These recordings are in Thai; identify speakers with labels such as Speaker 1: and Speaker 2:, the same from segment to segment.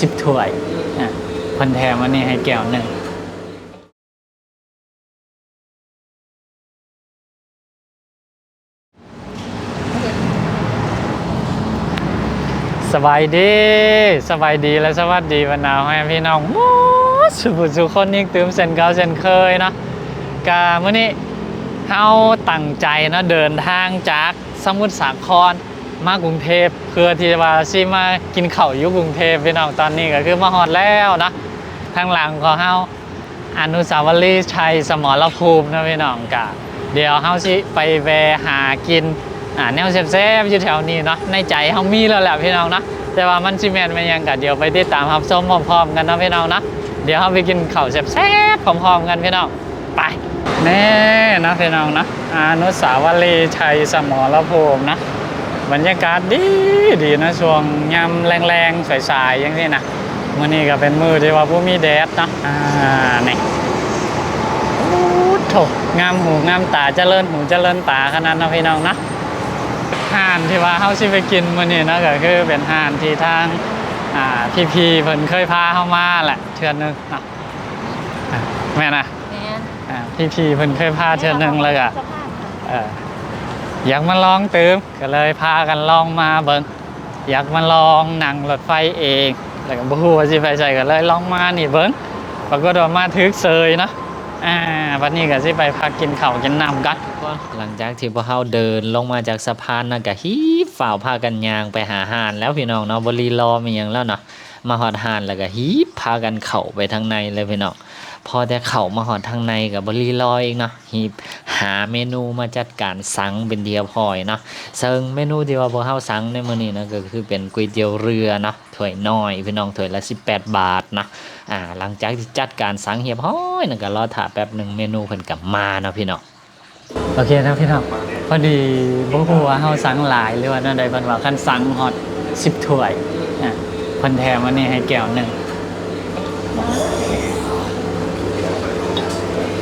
Speaker 1: สิบถ้วยอะเพิ่นแถมอันนี้ให้แก้วหนึ่งสบายดีสบายดีและสวัสดีวันนาวให้พี่น้องมดสุขสุขคนยิ่งตื่มเส้นเก่าเส้นเคยเนาะกามื้อนี้เฮาตั้งใจเนาะเดินทางจากสมุทรสาคร มากรุงเทพเพื่อที่ว่าสิมากินเข้าอยู่กรุงเทพพี่น้องตอนนี้ก็คือมาฮอดแล้วนะทางหลังของเฮาอนุสาวรีย์ชัยสมรภูมินะพี่น้องกะเดี๋ยวเฮาสิไปแวหากินอ่าแนวแซ่บๆอยู่แถวนี้เนาะในใจเฮามีแล้วแหละพี่น้องนะแต่ว่ามันสิแม่นมันยังกะเดี๋ยวไปติดตามรับชมพร้อมๆกันนะพี่น้องนะเดี๋ยวเฮาไปกินข้าวแซ่บๆพร้อมๆกันพี่น้องไปแน่นะพี่น้องนะอนุสาวรีย์ชัยสมรภูมินะ บรรยากาศดีดีนะช่วงยามแรงๆสายๆอย่างนี้นะมื่อนี้ก็เป็นมือที่ว่าผู้มีแดดเนาะอ่านี่โอ้โถงามหูงามตาเจริญหูเจริญตาขนาดนะพี่น้องนะห่านที่ว่าเฮาสิไปกินมื่อนี้นะก็คือเป็นห่านที่ทางอ่าพี่ๆเพิ่นเคยพาเฮามาแหละเทื่อนึงเนาะอะแม่นะ
Speaker 2: แม่น
Speaker 1: อ่าพี่พีเพิ่นเคยพาเทื่อหนึงเลยอะ
Speaker 2: สภาพค่ะ
Speaker 1: เออ อยากมาลองเตื่มก็เลยพากันลองมาเบิ่งอยากมาลองนั่งรถไฟเอง แล้วก็บู๊ว่าสิไปใส่ก็เลยลองมานี่เบิ่งปรากฏว่ามาถึกเซยนะอ่าวันนี้ก็สิไปพักกินข้าวกินน้ำกัน
Speaker 3: หลังจากที่พวกเขาเดินลงมาจากสะพานนะก็ฮีฝ่าวพากันยางไปหาหานแล้วพี่น้องเนาะบรีรอมีอย่างแล้วเนาะมาหอดหานแล้วก็ฮีพากันเข่าไปทางในเลยพี่น้อง พอแต่เข่ามาหอดทางในกับบรีรอเองเนาะฮีบหาเมนูมาจัดการสั่งเป็นเดียวพอยเนาะซึ่งเมนูที่ว่าพวกเขาสั่งในมื้อนี้นะก็คือเป็นก๋วยเตี๋ยวเรือเนาะถ้วยน้อยพี่น้องถ้วยละ 18 บาทนะอ่าหลังจากที่จัดการสั่งเรียบร้อยนั่นก็รอถ่าแป๊บหนึ่งเมนูเพิ่นกลับมาเนาะพี่น้อง
Speaker 1: โอเคนะพี่น้องพอดีบ่ฮู้ว่าเฮาสั่งหลายหรือว่านั่นใดเพิ่นว่าคันสั่งฮอต10ถ้วยอะเพิ่นแถมอันนี้ให้แก้วหนึง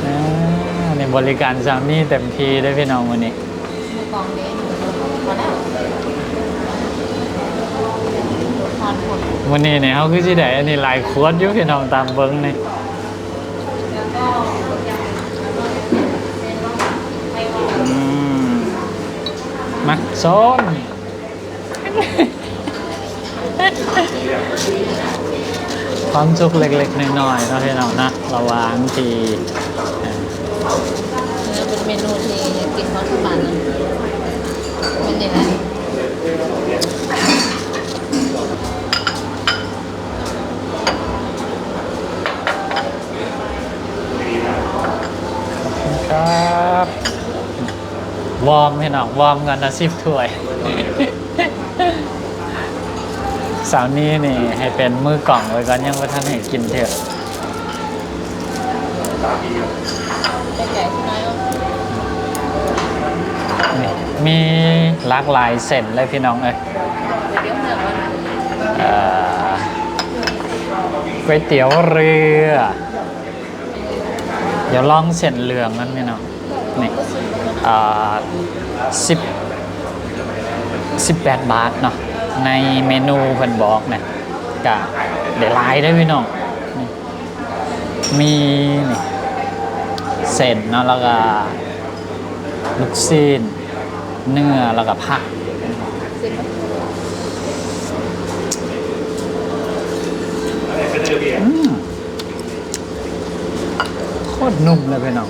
Speaker 1: อ่าใน บริการซามี่เต็มที่ด้วยพี่น้องวันนี้
Speaker 2: กองเด้งพอแล้วทานผล
Speaker 1: วันนี้เนี่ยเขาคือที่ไหนอันนี้หลายขวดอยู่พี่น้องตามเบิ้งนี่
Speaker 2: แล้วก็เป็นว่าไม่ว่า
Speaker 1: อืมมาโซนความสุขเล็กๆน้อยๆเนาะพี่น้องนะระหว่างที่เอ่อ
Speaker 2: เนื้อเป็นเมนูที่กินของที่บ้านนะเป็นยังไง
Speaker 1: ครับ วอร์มพี่น้องวอร์มกันนะสิบถ้วย สาวนี้นี่ให้เป็นมือกล่องไว้ก่อนยังว่าท่านให้กินเถอะ
Speaker 2: เป็นไก่ใช่ไหมอะ
Speaker 1: นี่ มีหลากหลายเส้นเลยพี่น้องเอ้ย
Speaker 2: เดี๋ยวเนื้อ
Speaker 1: เก๋วยเตี๋ยวเรือ เดี๋ยวลองเส้นเหลืองนั่นพี่น้องนี่อ่าสิบสิบแปดบาทเนาะในเมนูเพิ่นบอกเนี่ยกะเดี๋ยวลายได้พี่น้องมีนี่เส้นเนาะแล้วก็ลูกซีน เนื้อแล้วก็ผักอืมโคตรนุ่มเลยพี่น้อง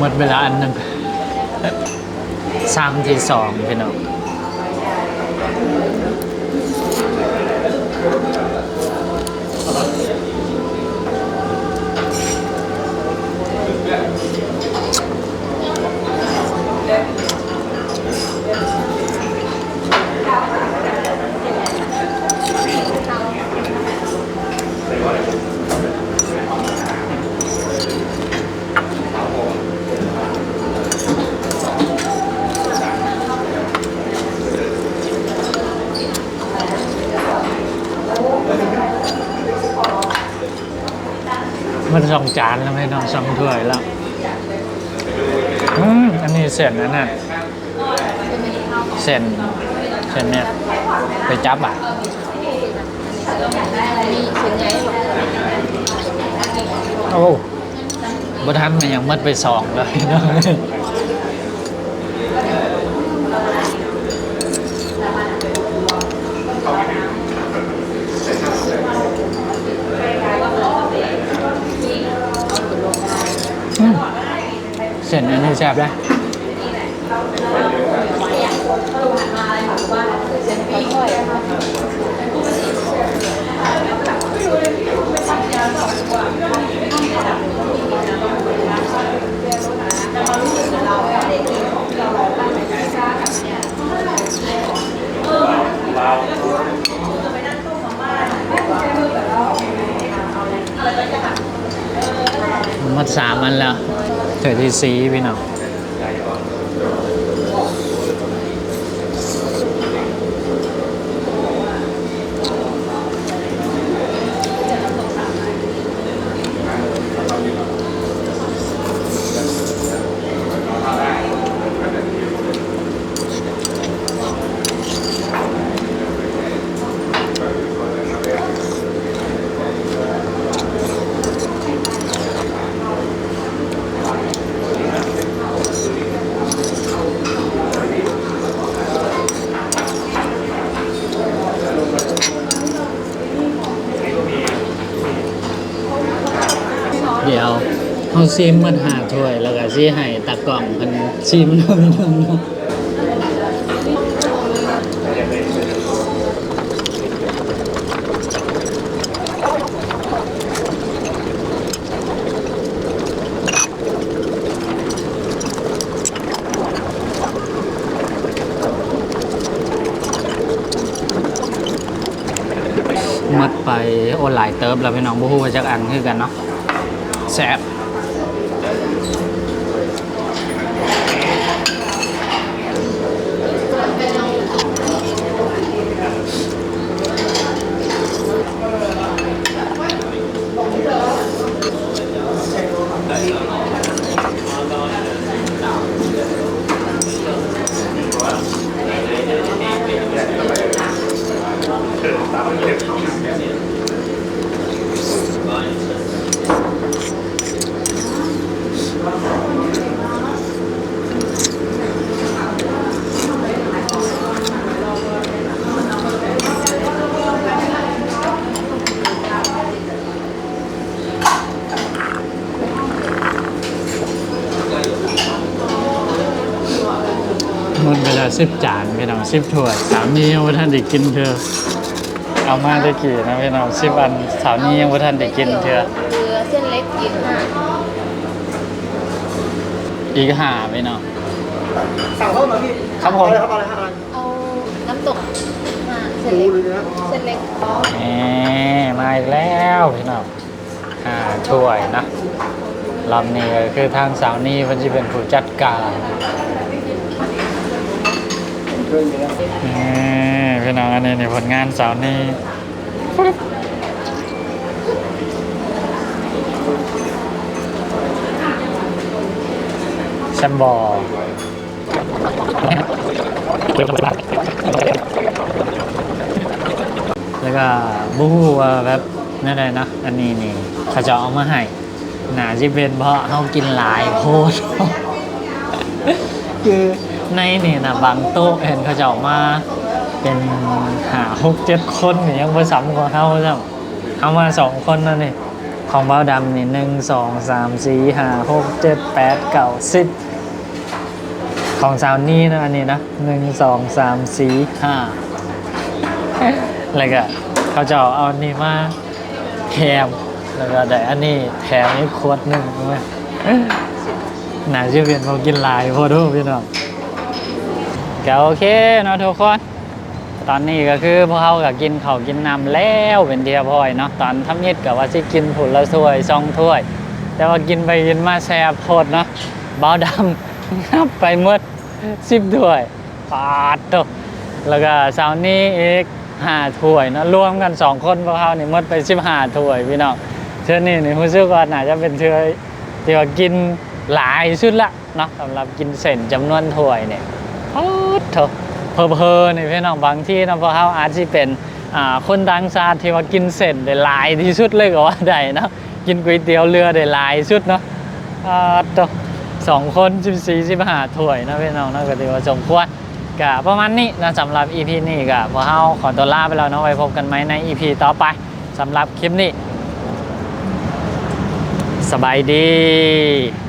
Speaker 1: หมดเวลาอันหนึ่งสามที่สองพี่น้อง มันสองจานแล้วไม่น้องสองถ้วยแล้วอืมอันนี้เส้นนั่นน่ะเส้นเส้นเนี่ยไปจับอะ
Speaker 2: มีเชียงใหญ่บอก
Speaker 1: โอ้บทันมันยังมัดไปสองเลยเนาะ อืม เส้นอันนี้แซ่บเลย
Speaker 2: เส้นปีค่อยอะ
Speaker 1: มัดสามอันแล้ว เถิดที่สีพี่น้องเดี๋ยวเขา ซิมมันหาถ้วย แล้วก็ซีให้ตากล่องมันซิมเนาะพี่น้องเนาะมัดไปโอนหลายเติบแล้วพี่น้องบ่ฮู้ว่าจักอันคือกันเนาะแซ่บ สิบจานพี่น้องสิบถ้วยสามียังบ่ทันได้กินเธอเอามาได้กี่นะพี่น้องสิบอันสามียังบ่ทันได้กินเธอ
Speaker 2: เรือเส้นเล็กอีกห้า
Speaker 1: อีกห้าพี่น้อง
Speaker 4: สั่งเพิ่มมาพี่
Speaker 1: ครับผม
Speaker 4: เอาเลยครับเอาเลยครับเอาเลย
Speaker 2: เอาน้ำตกห้าเส้นเล็ก
Speaker 4: ดูเลยนะ
Speaker 2: เส้นเล็กอ๋อ
Speaker 1: แหมมาอีกแล้วพี่น้องห้าถ้วยนะลำนี้ก็คือทางสาวนี่มันจะเป็นผู้จัดการ นี่พี่น้องอันนี้นี่ผลงานสาวนี่แชมบอลแล้วก็บูฮูว่าแบบนั่นเลยนะอันนี้นี่เขาจะเอามาให้หนาจิเป็นเพราะเขากินหลายโพดคือ ในนี่นะบางโต๊ะเห็นเขาจะออกมา เป็นหาหกเจ็ดคนนี่ยังผสมกว่าเขาจ้ะเขามาสองคนนั่นนี่ของเบ้าดำนี่หนึ่งสองสามสี่ห้าหกเจ็ดแปดเก้าสิบของสาวนี่นะอันนี้นะหนึ่งสองสามสี่ห้าแล้วก็เขาจะเอาอันนี้มาแถมแล้วก็ได้อันนี้แถมอีกขวดหนึ่งด้วยหนาชื่อเพียนพอกินลายพอดูพี่น้อง ก็โอเคเนาะทุกคน ตอนนี้ก็คือพวกเขาก็กินเขากินน้ำแล้วเป็นเทียพอยเนาะตอนทำยิดกับว่าสิกินผุนละถ้วยสองถ้วย แต่ว่ากินไปกินมาแซ่บโพดเนาะเบาดำนับไปหมดสิบถ้วยปาดตกแล้วก็เสาร์นี้อีกห้าถ้วยเนาะรวมกันสองคนพวกเขานี่หมดไปสิบห้าถ้วยพี่น้องเทื่อนี้นี่รู้สึกว่าน่าจะเป็นเทื่อที่ว่ากินหลายสุดละเนาะสำหรับกินเส้นจำนวนถ้วยเนี่ย โอ้โถเพอเพอๆนี่พี่น้องบางที่นะพราะเขาอาจจะเป็นคนต่างชาติที่ว่ากินเส้นได้หลายที่สุดเลยก็ว่าได้นะกินก๋วยเตี๋ยวเรือได้หลายสุดเนาะอ่าโตสองคนสิบสี่สิบห้าถ้วยนะพี่น้องนาะก็ถือว่าสมควรกะประมาณนี้นะสำหรับ EP นี้กะพวกเขาขอตัวลาไปแล้วเนาะไว้พบกันไหมใน EP ต่อไปสำหรับคลิปนี้สบายดี